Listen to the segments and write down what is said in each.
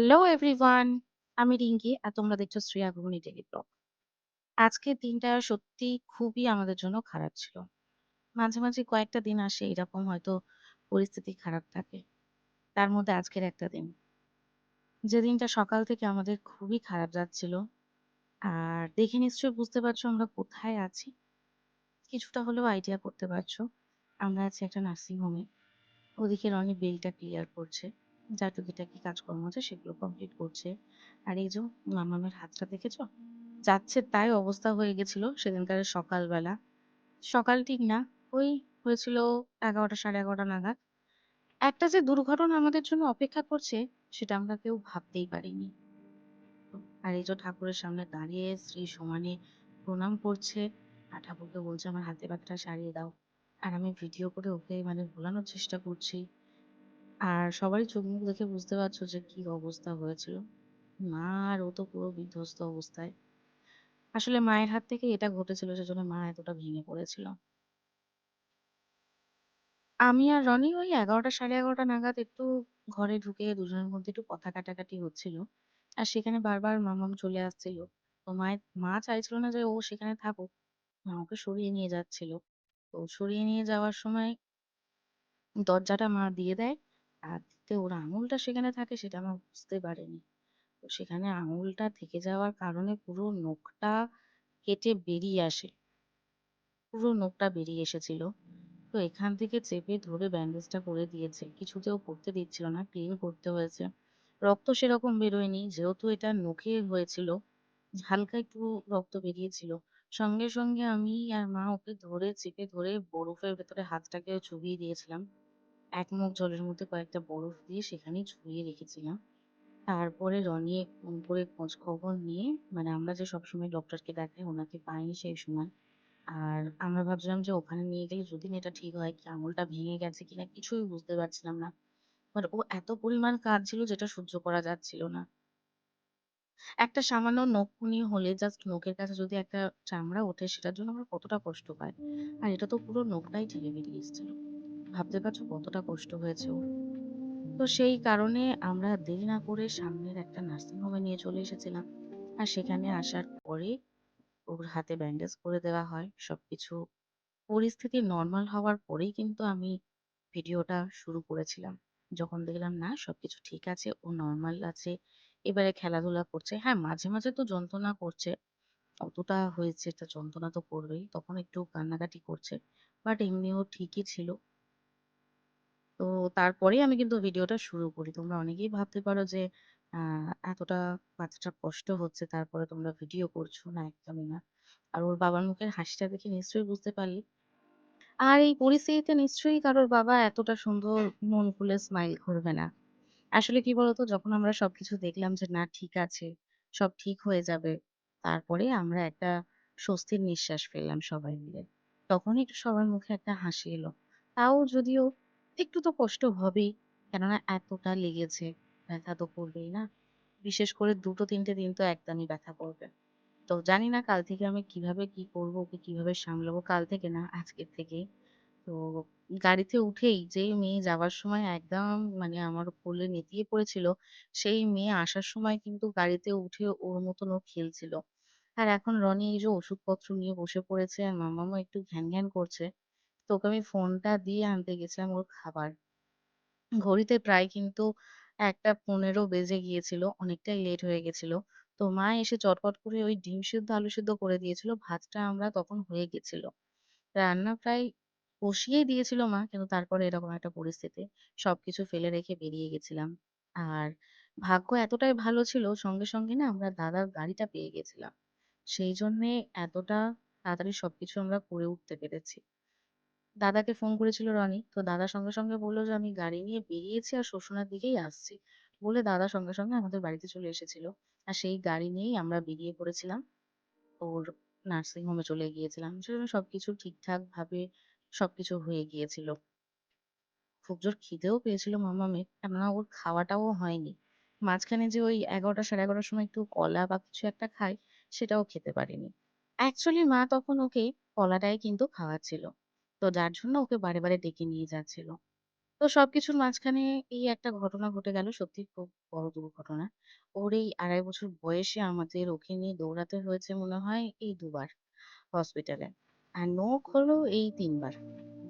Hello everyone, আমি রিঙ্কি আর তোমরা দেখছ শ্রেয়া ঘুগনি ডেইলি ব্লগ আজকের দিনটা সত্যি খুবই আমাদের জন্য খারাপ ছিল। মাঝে মাঝে কয়েকটা দিন আসে এরকম হয়তো পরিস্থিতি খারাপ থাকে। তার মধ্যে আজকের একটা দিন। যে দিনটা সকাল থেকে আমাদের খুবই খারাপ যাচ্ছিল। আর দেখে নিশ্চয়ই বুঝতে পারছ আমরা কোথায় আছি। কিছুটা হলেও আইডিয়া করতে পারছ। আমরা আছি একটা নার্সিং হোমে ওদিকে রনি বিলটা ক্লিয়ার করছে। যা টুকিটাকি কাজকর্ম আছে সেগুলো কমপ্লিট করছে। আর এই যে মামামের হাতটা দেখেছ? যাচ্ছে তাই অবস্থা হয়ে গেছিল সেদিনকার সকালবেলা। সকাল ঠিক না, ওই হয়েছিল এগারোটা, সাড়ে এগারোটা নাগাদ। একটা যে দুর্ঘটনা আমাদের জন্য অপেক্ষা করছে সেটা আমরা কেউ ভাবতেই পারিনি। আর এই যে ঠাকুরের সামনে দাঁড়িয়ে শ্রী সমানে প্রণাম করছে, আর ঠাকুরকে বলছে, আমার হাতে পাখটা সারিয়ে দাও। আর আমি ভিডিও করে ওকে মানে ভোলানোর চেষ্টা করছি। আর সবারই চোখ মুখ দেখে বুঝতে পারছ যে কি অবস্থা হয়েছিল। মা আর ও তো পুরো বিধ্বস্ত অবস্থায়। আসলে মায়ের হাত থেকে এটা ঘটেছিল, সেজন্য মা এতটা ভেঙে পড়েছিল। আমি আর রনি ওই এগারোটা সাড়ে এগারোটা নাগাদ একটু ঘরে ঢুকে দুজনের মধ্যে একটু কথা কাটাকাটি হচ্ছিল। আর সেখানে বারবার মামাম চলে আসছিল। তো মায়ের, মা চাইছিল না যে ও সেখানে থাকুক। মা ওকে সরিয়ে নিয়ে যাচ্ছিল। তো সরিয়ে নিয়ে যাওয়ার সময় দরজাটা মা দিয়ে দেয়। আর দিতে ওর আঙুলটা সেখানে থাকে সেটা মা বুঝতে পারেনি। তো সেখানে আঙুলটা থেকে যাওয়ার কারণে পুরো নখটা কেটে বেরিয়ে আসে। পুরো নখটা বেরিয়ে এসেছিল। তো এখান থেকে চেপে ধরে ব্যান্ডেজটা করে দিয়েছে। কিছুতেও পড়তে দিচ্ছিল না, ক্লিন করতে হয়েছে। রক্ত সেরকম বেরোয়নি, যেহেতু এটা নখে হয়েছিল, হালকা একটু রক্ত বেরিয়েছিল। সঙ্গে সঙ্গে আমি আর মা ওকে ধরে, চেপে ধরে বরফের ভেতরে হাতটাকে চুবিয়ে দিয়েছিলাম। এক মুখ জলের মধ্যে কয়েকটা বরফ দিয়ে সেখানেই ঝুলিয়ে রেখেছিলাম। তারপরে রনি ফোন খোঁজ খবর নিয়ে মানে আমরা যে সবসময় ডক্টরকে দেখাই, ওনাকে পাইনি সেই সময়। আর আমরা ভাবছিলাম যে ওখানে নিয়ে গেলে যদি এটা ঠিক হয়, কি আঙুলটা ভেঙে গেছে কিনা কিছুই বুঝতে পারছিলাম না। বাট ও এত পরিমাণ কাঁদছিল যেটা সহ্য করা যাচ্ছিল না। একটা সামান্য নখকুনি হলে জাস্ট নখের কাছে যদি একটা চামড়া ওঠে, সেটার জন্য আমরা কতটা কষ্ট পাই আর এটা তো পুরো নখটাই ঢেলে বেরিয়ে এসেছিল। ভাবতে পারছ কতটা কষ্ট হয়েছে ওর? তো সেই কারণে আমরা দেরি না করে সামনের একটা নার্সিং হোমে নিয়ে চলে এসেছিলাম। আর সেখানে আসার পরে ওর হাতে ব্যান্ডেজ করে দেওয়া হয়। সবকিছু পরিস্থিতি নর্মাল হওয়ার পরেই কিন্তু আমি ভিডিওটা শুরু করেছিলাম। যখন দেখলাম, না, সবকিছু ঠিক আছে, ও নর্মাল আছে। এবারে খেলাধুলা করছে। হ্যাঁ মাঝে মাঝে তো যন্ত্রণা করছে। অতটা হয়েছে একটা যন্ত্রণা তো করবেই। তখন একটু কান্নাকাটি করছে। বাট এমনিও ঠিকই ছিল। তো তারপরেই আমি কিন্তু ভিডিওটা শুরু করি। তোমরা অনেকেই ভাবতে পারো যে আহ এতটা বাচ্চাটার কষ্ট হচ্ছে, তারপরে তোমরা ভিডিও করছ। না, একদমই না। আর ওর বাবার মুখের হাসিটা দেখে নিশ্চয়ই বুঝতে পারলে। আর এই পরিস্থিতিতে নিশ্চয়ই কারোর বাবা এতটা সুন্দর মন খুলে স্মাইল করবে না। আসলে কি বলতো, যখন আমরা সবকিছু দেখলাম যে, না, ঠিক আছে, সব ঠিক হয়ে যাবে। তারপরে আমরা একটা স্বস্তির নিঃশ্বাস ফেললাম সবাই মিলে। তখনই একটু সবার মুখে একটা হাসি এলো। তাও যদিও একটু তো কষ্ট হবেই। কেননা এতটা লেগেছে ব্যথা তো করবেই না। বিশেষ করে দুটো, তিনটে দিন তো একদমই ব্যথা করবে। তো জানি না কাল থেকে আমি কীভাবে কি করব, ওকে কীভাবে সামলাবো, কাল থেকে না, আজকের থেকেই তো গাড়িতে উঠেই যেই মেয়ে যাওয়ার সময় একদম মানে আমার কোলে নেতিয়ে পড়েছিল, সেই মেয়ে আসার সময় কিন্তু গাড়িতে উঠে ওর মতন ও খেলছিল। আর এখন রনি এই যে ওষুধপত্র নিয়ে বসে পড়েছে, আর মামামও একটু ঘ্যান ঘ্যান করছে তো ওকে আমি ফোনটা দিয়ে আনতে গেছিলাম ওর খাবার। ঘড়িতে প্রায় কিন্তু একটা পনেরো বেজে গিয়েছিল, অনেকটাই লেট হয়ে গেছিল। তো মা এসে চটপট করে ওই ডিম সিদ্ধ, আলু সিদ্ধ করে দিয়েছিল, ভাতটা আমরা তখন হয়ে গেছিল। রান্না প্রায় বসিয়েই দিয়েছিল মা, কিন্তু তারপরে এরকম একটা পরিস্থিতি সবকিছু ফেলে রেখে বেরিয়ে গেছিলাম। আর ভাগ্য এতটাই ভালো ছিল, সঙ্গে সঙ্গে না আমরা দাদার গাড়িটা পেয়ে গেছিলাম। সেই জন্যে এতটা তাড়াতাড়ি সবকিছু আমরা করে উঠতে পেরেছি। দাদাকে ফোন করেছিল রনি। তো দাদা সঙ্গে সঙ্গে বলল যে, আমি গাড়ি নিয়ে বেরিয়েছি আর শোষণার দিকেই আসছি। বলে দাদা সঙ্গে সঙ্গে আমাদের বাড়িতে চলে এসেছিল। আর সেই গাড়ি নিয়েই আমরা বেরিয়ে পড়েছিলাম। ওর নার্সিং হোমে চলে গিয়েছিলাম। সেজন্য সবকিছু ঠিকঠাক ভাবে সবকিছু হয়ে গিয়েছিল। খুব জোর খিদেও পেয়েছিল মামামের কেননা ওর খাওয়াটাও হয়নি। মাঝখানে যে ওই এগারোটা সাড়ে এগারোটার সময় একটু কলা বা কিছু একটা খায়, সেটাও খেতে পারেনি। অ্যাকচুয়ালি মা তখন ওকে কলাটাই কিন্তু খাওয়াচ্ছিল। তো যার জন্য ওকে বারে বারে ডেকে নিয়ে যাচ্ছিল তো সবকিছুর মাঝখানে এই একটা ঘটনা ঘটে গেল। সত্যিই খুব বড় দুর্ঘটনা। ওর এই ২.৫ বছর বয়সে আমাদের ওকে নিয়ে দৌড়াতে হয়েছে মনে হয় এই ২ বার হসপিটালে। আর নোক হলো এই ৩ বার।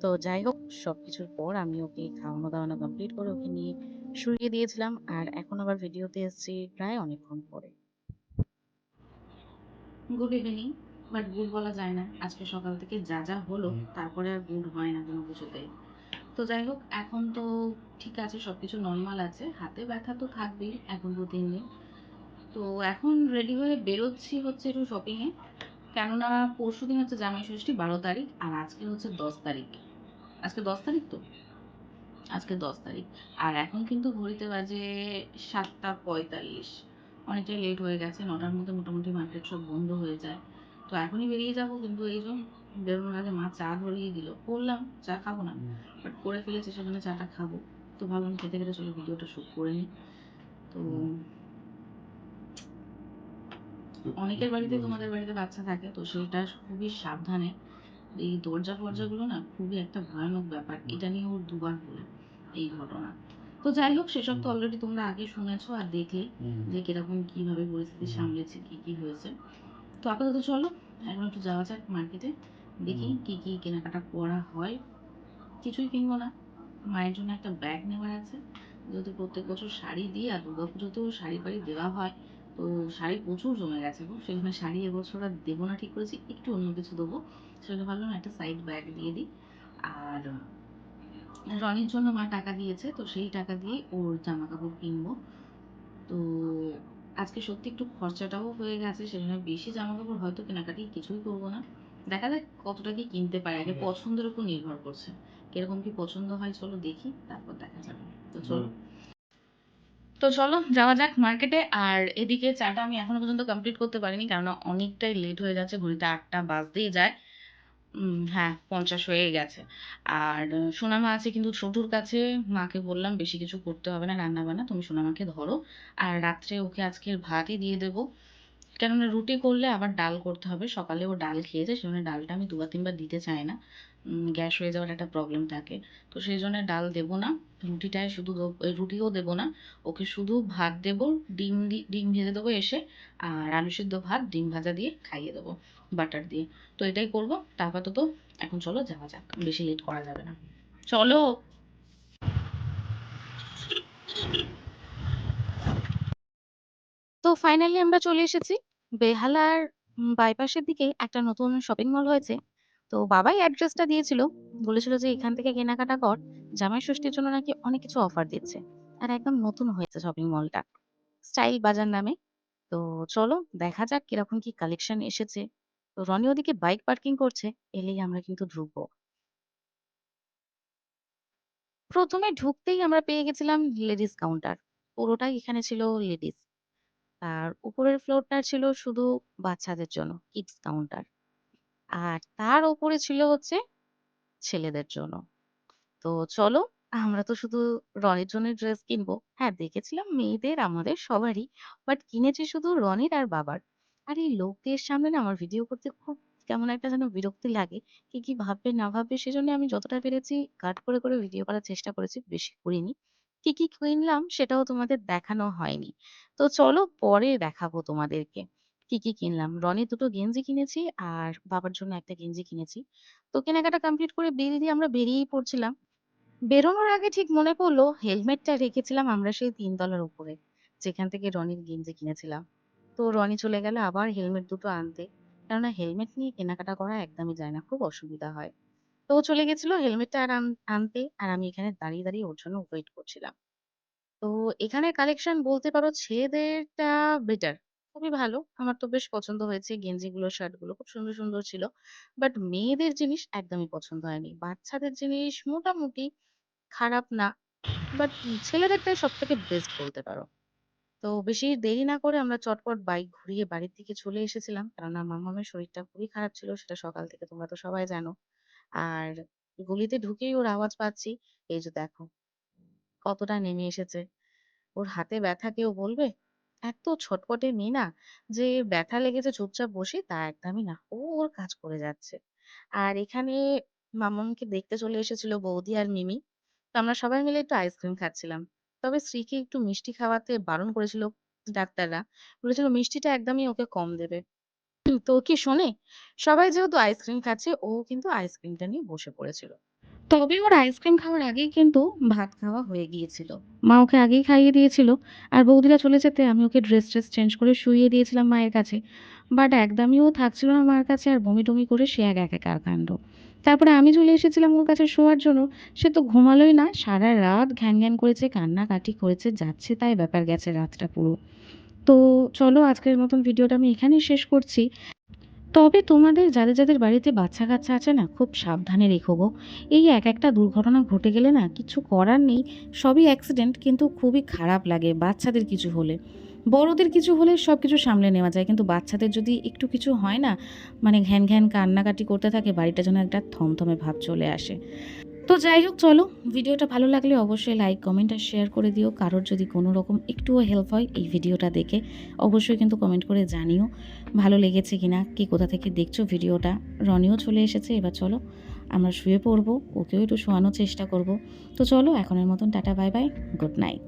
তো যাই হোক, সবকিছুর পর আমি ওকে খাওয়ানো-দাওয়ানো কমপ্লিট করে ওকে নিয়ে শুইয়ে দিয়েছিলাম। আর এখন আবার ভিডিওতে এসেছি প্রায় অনেকক্ষণ পরে। Good evening. বাট গুড বলা যায় না। আজকে সকাল থেকে যা, যা হলো তারপরে আর গুড হয় না কোনো কিছুতেই। তো যাই হোক এখন তো ঠিক আছে সব কিছু নরমাল আছে। হাতে ব্যথা তো থাকবেই এখন ২-৩ দিন। তো এখন রেডি হয়ে বেরোচ্ছি হচ্ছে একটু শপিং এ। কেননা পরশুদিন হচ্ছে জামাই ষষ্ঠী ১২ তারিখ আর আজকে হচ্ছে ১০ তারিখ। আজকে ১০ তারিখ তো? আজকে ১০ তারিখ। আর এখন কিন্তু ঘড়িতে বাজে ৭টা ৪৫। অনেকটাই লেট হয়ে গেছে। নটার মধ্যে মোটামুটি মার্কেট সব বন্ধ হয়ে যায়। তো এখনই বেরিয়ে যাব কিন্তু এইযো বেরোনোর আগে মা চা ধরিয়ে দিল। করলাম চা খাব না। বাট করে ফেলেছি সেজন্য চাটা খাব। তো ভাবলাম খেতে, খেতে চলো ভিডিওটা শুট করে নিই। তো অনেকের বাড়িতে তোমাদের বাড়িতে বাচ্চা থাকে তো সেটা খুবই সাবধানে এই দরজা-ফরজাগুলো না খুবই একটা ভয়ানক ব্যাপার। এটা নিয়ে ওর দুবার হলো এই ঘটনা। তো যাই হোক সেসব তো অলরেডি তোমরা আগে শুনেছো আর দেখলে যে কীরকম কীভাবে পরিস্থিতি সামলেছে কি, কি হয়েছে। তো আপাতত চলো এখন একটু যাওয়া যাক মার্কেটে। দেখি কি, কি কেনাকাটা করা হয়। কিছুই কিনবো না। মায়ের জন্য একটা ব্যাগ নেওয়ার আছে। যেহেতু প্রত্যেক বছর শাড়ি দিই আর দুর্গা পুজোতেও শাড়ি-ফাড়ি দেওয়া হয়। তো শাড়ি প্রচুর জমে গেছে গো। সেজন্য শাড়ি এবছর আর দেবো না ঠিক করেছি। একটু অন্য কিছু দেবো। সেজন্য ভাবলাম একটা সাইড ব্যাগ দিয়ে দিই। আর রনির জন্য মা টাকা দিয়েছে। তো সেই টাকা দিয়ে ওর জামা কাপড় কিনবো। তো আজকে সত্যি একটু খরচাটাও হয়ে গেছে। সেজন্য বেশি জামা কাপড় হয়তো কেনাকাটি কিছুই করব না। দেখা যাক কতটা কি কিনতে পারি। আগে পছন্দের উপর নির্ভর করছে। কীরকম কি পছন্দ হয় চলো দেখি। তারপর দেখা যাবে। তো চলো। তো চলো যাওয়া যাক মার্কেটে। আর এদিকে চাটা আমি এখনও পর্যন্ত কমপ্লিট করতে পারিনি। কেননা অনেকটাই লেট হয়ে যাচ্ছে। ঘড়িতে আটটা বাজতেই যায়। হ্যাঁ ৫০ হয়ে গেছে। আর সোনামা আছে কিন্তু ছোটুর কাছে। মাকে বললাম, বেশি কিছু করতে হবে না, রান্না-বান্না। তুমি সোনামাকে ধরো। আর রাত্রে ওকে আজকের ভাতই দিয়ে দেবো। কেননা রুটি করলে আবার ডাল করতে হবে। সকালে ও ডাল খেয়েছে, সেজন্য ডালটা আমি দুবার তিনবার দিতে চাই না। গ্যাস হয়ে যাওয়ার একটা প্রবলেম থাকে। তো সেই জন্য ডাল দেবো না। রুটিটাই শুধু রুটিও দেবো না। ওকে শুধু ভাত দেবো। ডিম ডিম ভেজে দেবো এসে। আর আলু সিদ্ধ ভাত, ডিম ভাজা দিয়ে খাইয়ে দেবো বাটার দিয়ে। তো এটাই করব। আপাতত এখন চলো যাওয়া যাক। বেশি লেট করা যাবে না। চলো। তো ফাইনালি আমরা চলে এসেছি। বেহালার বাইপাসের দিকে একটা নতুন শপিং মল হয়েছে। তো বাবাই অ্যাড্রেসটা দিয়েছিল। বলেছিল যে, "এখান থেকে কেনাকাটা কর। জামাই ষষ্ঠীর জন্য নাকি অনেক কিছু অফার দিচ্ছে।" আর একদম নতুন হয়েছে শপিং মলটা। স্টাইল বাজার নামে। তো চলো দেখা যাক কীরকম কি কালেকশন এসেছে। তো রনি ওদিকে বাইক পার্কিং করছে। এলেই আমরা কিন্তু ঢুকবো। প্রথমে ঢুকতেই আমরা পেয়ে গেছিলাম লেডিস কাউন্টার। পুরোটাই এখানে ছিল লেডিস। আর উপরের ফ্লোরটা ছিল শুধু বাচ্চাদের জন্য, কিডস কাউন্টার। আর তার উপরে ছিল হচ্ছে ছেলেদের জন্য। তো চলো আমরা তো শুধু রনির জন্য ড্রেস কিনবো। হ্যাঁ, দেখেছিলাম মেয়েদের আমাদের সবারই। বাট কিনেছি শুধু রনির আর বাবার। আর এই লোকদের সামনে না আমার ভিডিও করতে খুব কেমন একটা যেন বিরক্তি লাগে। কি কি ভাববে না ভাববে সেজন্য আমি যতটা পেরেছি কাট করে, করে ভিডিও করার চেষ্টা করেছি। বেশি করিনি। কি, কি কিনলাম সেটাও তোমাদের দেখানো হয়নি। তো চলো পরে দেখাবো তোমাদেরকে। কি, কি কিনলাম। রনির দুটো গেঞ্জি কিনেছি আর বাবার জন্য একটা গেঞ্জি কিনেছি। তো কেনাকাটা কমপ্লিট করে বিল দিয়ে আমরা বেরিয়েই পড়ছিলাম। বেরোনোর আগে ঠিক মনে পড়ল হেলমেটটা রেখেছিলাম আমরা সেই ৩ তলার উপরে। যেখান থেকে রনির গেঞ্জি কিনেছিলাম। তো রনি চলে গেল আবার হেলমেট দুটো আনতে। কেননা হেলমেট নিয়ে কেনাকাটা করা একদমই যায় না। খুব অসুবিধা হয়। তো ও চলে গেছিল হেলমেটটা আর আন আনতে। আর আমি এখানে দাঁড়িয়ে, দাঁড়িয়ে ওর জন্য ওয়েট করছিলাম। তো এখানের কালেকশন বলতে পারো ছেলেদেরটা বেটার। খুবই ভালো। আমার তো বেশ পছন্দ হয়েছে গেঞ্জিগুলো, শার্টগুলো খুব সুন্দর, সুন্দর ছিল। বাট মেয়েদের জিনিস একদমই পছন্দ হয়নি। বাচ্চাদের জিনিস মোটামুটি খারাপ না। বাট ছেলেদেরটাই সবথেকে বেস্ট বলতে পারো। তো বেশি দেরি না করে আমরা চটপট বাইক ঘুরিয়ে বাড়ির দিকে চলে এসেছিলাম। কেননা মামামের শরীরটা খুবই খারাপ ছিল সেটা সকাল থেকে তোমরা তো সবাই জানো। আর গলিতে ঢুকেই ওর আওয়াজ পাচ্ছি। এই যে দেখো কতটা নেমে এসেছে। ওর হাতে ব্যথা কেউ বলবে? এত ছটপটে মেয়ে না যে ব্যথা লেগেছে চুপচাপ বসি তা একদমই না। ও ওর কাজ করে যাচ্ছে। আর এখানে মামামকে দেখতে চলে এসেছিল বৌদি আর মিমি। তো আমরা সবাই মিলে একটু আইসক্রিম খাচ্ছিলাম। তবে স্ত্রীকে একটু মিষ্টি খাওয়াতে বারণ করেছিল ডাক্তাররা। বলেছিল মিষ্টিটা একদমই ওকে কম দেবে। তো ও কি শোনে? সবাই যেহেতু আইসক্রিম খাচ্ছে, ও কিন্তু আইসক্রিমটা নিয়ে বসে পড়েছিল। তবে ওর আইসক্রিম খাওয়ার আগেই কিন্তু ভাত খাওয়া হয়ে গিয়েছিল। মা ওকে আগেই খাইয়ে দিয়েছিল। আর বৌদিরা চলে যেতে আমি ওকে ড্রেস-ট্রেস চেঞ্জ করে শুইয়ে দিয়েছিলাম মায়ের কাছে। বাট একদমই ও থাকছিল না মার কাছে আর বমি-টমি করে সে এক একাকার কাণ্ড। তারপরে আমি চলে এসেছিলাম ওর কাছে শোয়ার জন্য। সে তো ঘুমালোই না। সারা রাত ঘ্যান-ঘ্যান করেছে, কান্নাকাটি করেছে, যাচ্ছে তাই ব্যাপার গেছে রাতটা পুরো। তো চলো আজকের মতন ভিডিওটা আমি এখানেই শেষ করছি। তবে তোমাদের যাদের, যাদের বাড়িতে বাচ্চা-কাচ্চা আছে না খুব সাবধানে রেখো গো। এই এক একটা দুর্ঘটনা ঘটে গেলে না কিছু করার নেই। সবই অ্যাক্সিডেন্ট কিন্তু খুবই খারাপ লাগে বাচ্চাদের কিছু হলে। বড়দের কিছু হলে সব কিছু সামলে নেওয়া যায়। কিন্তু বাচ্চাদের যদি একটু কিছু হয় না মানে ঘ্যান-ঘ্যান কান্নাকাটি করতে থাকে বাড়িটা যেন একটা থমথমে ভাব চলে আসে। তো যাই হোক চলো ভিডিওটা ভালো লাগলে অবশ্যই লাইক, কমেন্ট আর শেয়ার করে দিও। কারোর যদি কোনো রকম একটুও হেল্প হয় এই ভিডিওটা দেখে অবশ্যই কিন্তু কমেন্ট করে জানিও ভালো লেগেছে কিনা, কি কোথা থেকে দেখছ ভিডিওটা। রনিও চলে এসেছে এবার চলো আমরা শুয়ে পড়ব। ওকেও একটু শোয়ানোর চেষ্টা করব। তো চলো এখনের মতন tata bye bye, good night.